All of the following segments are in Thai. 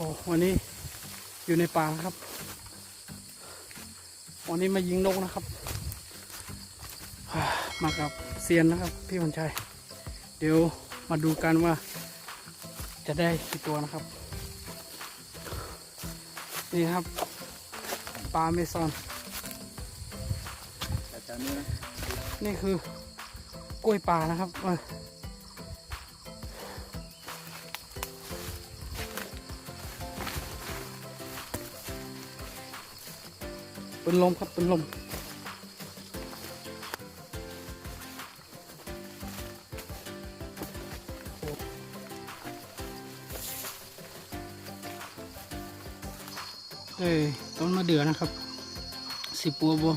โอ้วันนี้อยู่ในป่านะครับ วันนี้มายิงนกนะครับ มากับเซียนนะครับ พี่วันชัย เดี๋ยวมาดูกันว่า จะได้กี่ตัวนะครับ นี่ครับปลาเมซอน นี่คือกล้วยป่านะครับ เป็นลมครับเป็นลมเอ้ยต้นมะเดื่อนะครับสิบปัวบัว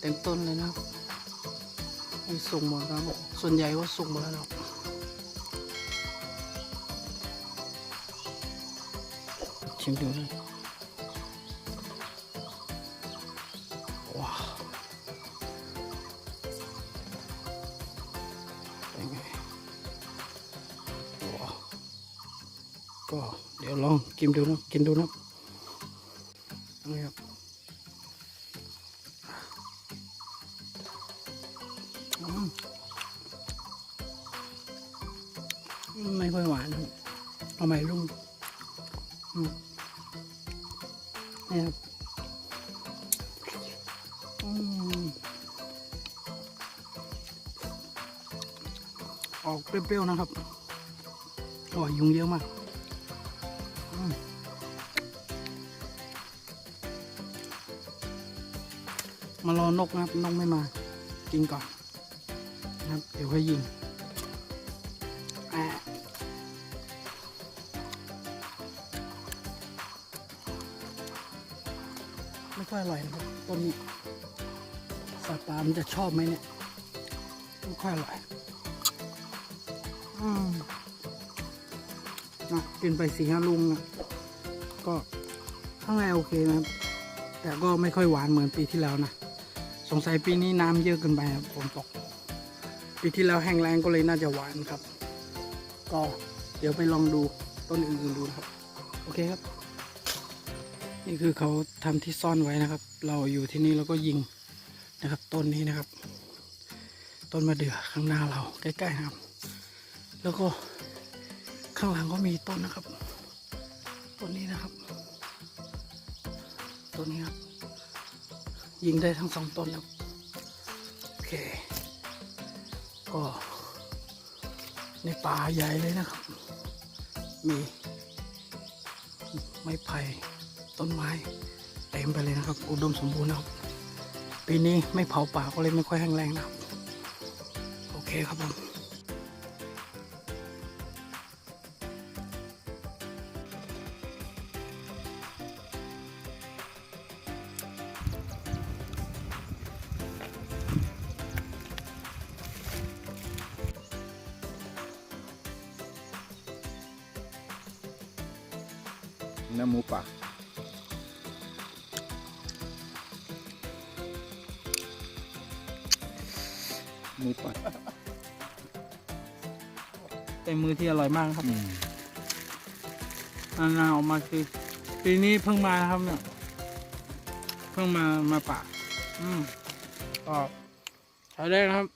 เต็มต้นเลยนะครับส่งหมดแล้วส่วนใหญ่ก็ส่งหมดแล้วนะ ชิมดูเลยว้าวเป็นไงว้าวก็เดี๋ยวลองกินดูนะกินดูนะนี่ครับไม่ค่อยหวานเอาใหม่ลุงอืม นี่ครับออกเปรี้ยวๆนะครับโอ้ยยุงเยอะมากมมารอนกนะครับ นกไม่มา กินก่อนนะครับ เดี๋ยวค่อยยิง ไม่ค่อยอร่อยนะครับต้นนี้สัตว์ป่ามันจะชอบไหมเนี่ยไม่ค่อยอร่อยอืมนะกินไปสี่ห้าลุงนะก็ข้างในโอเคนะครับ แต่ก็ไม่ค่อยหวานเหมือนปีที่แล้วนะ สงสัยปีนี้น้ำเยอะเกินไปครับฝนตก ปีที่แล้วแห้งแล้งก็เลยน่าจะหวานครับ ก็เดี๋ยวไปลองดูต้นอื่นๆดูนะครับ โอเคครับ นี่คือเขาทำที่ซ่อนไว้นะครับ เราอยู่ที่นี่เราก็ยิงนะครับ ต้นนี้นะครับ ต้นมะเดื่อข้างหน้าเราใกล้ๆนะครับ แล้วก็ข้างหลังก็มีต้นนะครับ ต้นนี้นะครับต้นนี้ครับ ยิงได้ทั้งสองต้นแล้วโอเค ก็ในป่าใหญ่เลยนะครับ มีไม้ไผ่ ต้นไม้เต็มไปเลยนะครับ อุดมสมบูรณ์นะครับ ปีนี้ไม่เผาป่าก็เลยไม่ค่อยแห้งแรงนะครับ โอเคครับผมเนื้อหมูป่า หมูป่าเป็นมือที่อร่อยมากครับอืมนานาออกมาคือปีนี้เพิ่งมานะครับเนี่ย เพิ่งมามาป่าอืมก็ใช้ได้นะครับ